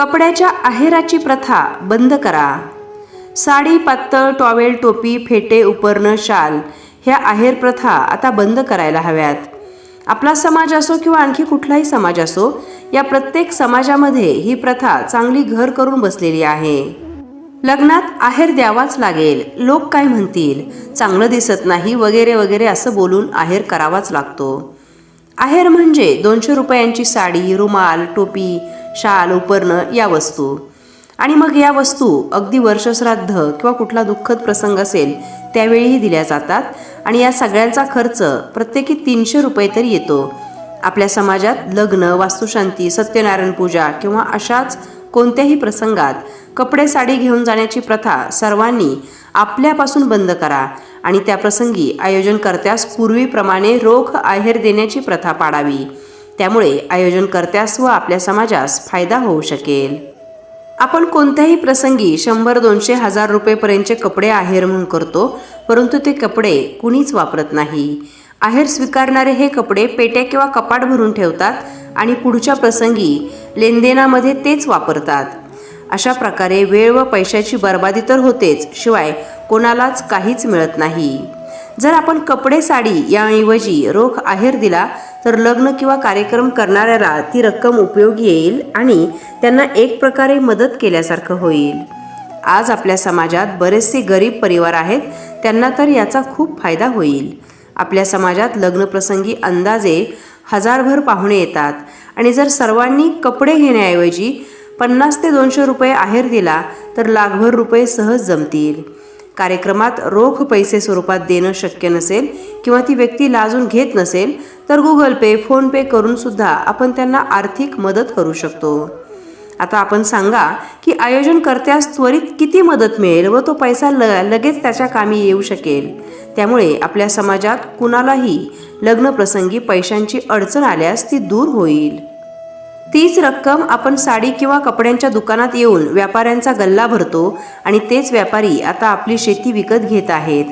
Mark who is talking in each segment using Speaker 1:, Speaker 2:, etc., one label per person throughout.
Speaker 1: कपड्याच्या आहेराची प्रथा बंद करा. साडी पातळ टॉवेल टोपी फेटे उपरणं शाल ह्या आहेर प्रथा आता बंद करायला हव्यात. आपला समाज असो किंवा आणखी कुठलाही समाज असो या प्रत्येक समाजामध्ये ही प्रथा चांगली घर करून बसलेली आहे. लग्नात आहेर द्यावाच लागेल लोक काय म्हणतील? चांगलं दिसत नाही वगैरे वगैरे असं बोलून आहेर करावाच लागतो. आहेर म्हणजे दोनशे रुपयांची साडी रुमाल टोपी शाल उपरणं या वस्तू. आणि मग या वस्तू अगदी वर्षश्राद्ध किंवा कुठला दुःखद प्रसंग असेल त्यावेळीही दिल्या जातात आणि या सगळ्यांचा खर्च प्रत्येकी तीनशे रुपये तरी येतो. आपल्या समाजात लग्न वास्तुशांती सत्यनारायण पूजा किंवा अशाच कोणत्याही प्रसंगात कपडे साडी घेऊन जाण्याची प्रथा सर्वांनी आपल्यापासून बंद करा आणि त्या प्रसंगी आयोजनकर्त्यास पूर्वीप्रमाणे रोख आहेर देण्याची प्रथा पाडावी. त्यामुळे आयोजनकर्त्यास व आपल्या समाजास फायदा होऊ शकेल. आपण कोणत्याही प्रसंगी शंभर दोनशे हजार रुपयेपर्यंतचे कपडे आहेर म्हणून करतो परंतु ते कपडे कुणीच वापरत नाही. आहेर स्वीकारणारे हे कपडे पेट्या किंवा कपाट भरून ठेवतात आणि पुढच्या प्रसंगी लेनदेनामध्ये तेच वापरतात. अशा प्रकारे वेळ व पैशाची बर्बादी तर होतेच शिवाय कोणालाच काहीच मिळत नाही. जर आपण कपडे साडी याऐवजी रोख आहेर दिला तर लग्न किंवा कार्यक्रम करणाऱ्याला ती रक्कम उपयोगी येईल आणि त्यांना एक प्रकारे मदत केल्यासारखं होईल. आज आपल्या समाजात बरेचसे गरीब परिवार आहेत त्यांना तर याचा खूप फायदा होईल. आपल्या समाजात लग्नप्रसंगी अंदाजे हजारभर पाहुणे येतात आणि जर सर्वांनी कपडे घेण्याऐवजी पन्नास ते दोनशे रुपये आहेर दिला तर लाखभर रुपये सहज जमतील. कार्यक्रमात रोख पैसे स्वरूपात देणं शक्य नसेल किंवा ती व्यक्ती लाजून घेत नसेल तर गुगल पे फोन पे करून सुद्धा आपण त्यांना आर्थिक मदत करू शकतो. आता आपण सांगा की आयोजनकर्त्यास त्वरित किती मदत मिळेल व तो पैसा ल लगेच त्याच्या कामी येऊ शकेल. त्यामुळे आपल्या समाजात कुणालाही लग्नप्रसंगी पैशांची अडचण आल्यास ती दूर होईल. तीच रक्कम आपण साडी किंवा कपड्यांच्या दुकानात येऊन व्यापाऱ्यांचा गल्ला भरतो आणि तेच व्यापारी आता आपली शेती विकत घेत आहेत.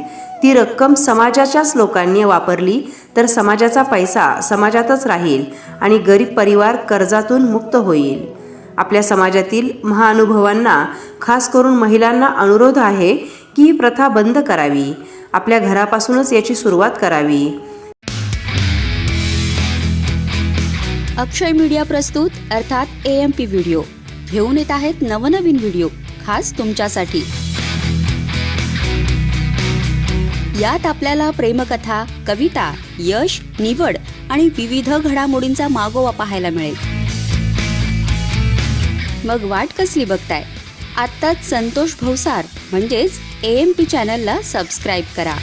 Speaker 1: ती रक्कम समाजाच्याच लोकांनी वापरली तर समाजाचा पैसा समाजातच राहील आणि गरीब परिवार कर्जातून मुक्त होईल. आपल्या समाजातील महाअनुभवांना खास करून महिलांना अनुरोध आहे की ही प्रथा बंद करावी. आपल्या घरापासूनच याची सुरुवात करावी.
Speaker 2: अक्षय मीडिया प्रस्तुत अर्थात ए एम पी व्हिडिओ घेऊन येत आहेत नवनवीन व्हिडिओ खास तुमच्यासाठी. यात आपल्याला प्रेमकथा कविता यश निवड आणि विविध घडामोडींचा मागोवा पाहायला मिळेल. मग वाट कसली बघताय? आत्ताच संतोष भवसार म्हणजेच ए एम पी चॅनलला सबस्क्राईब करा.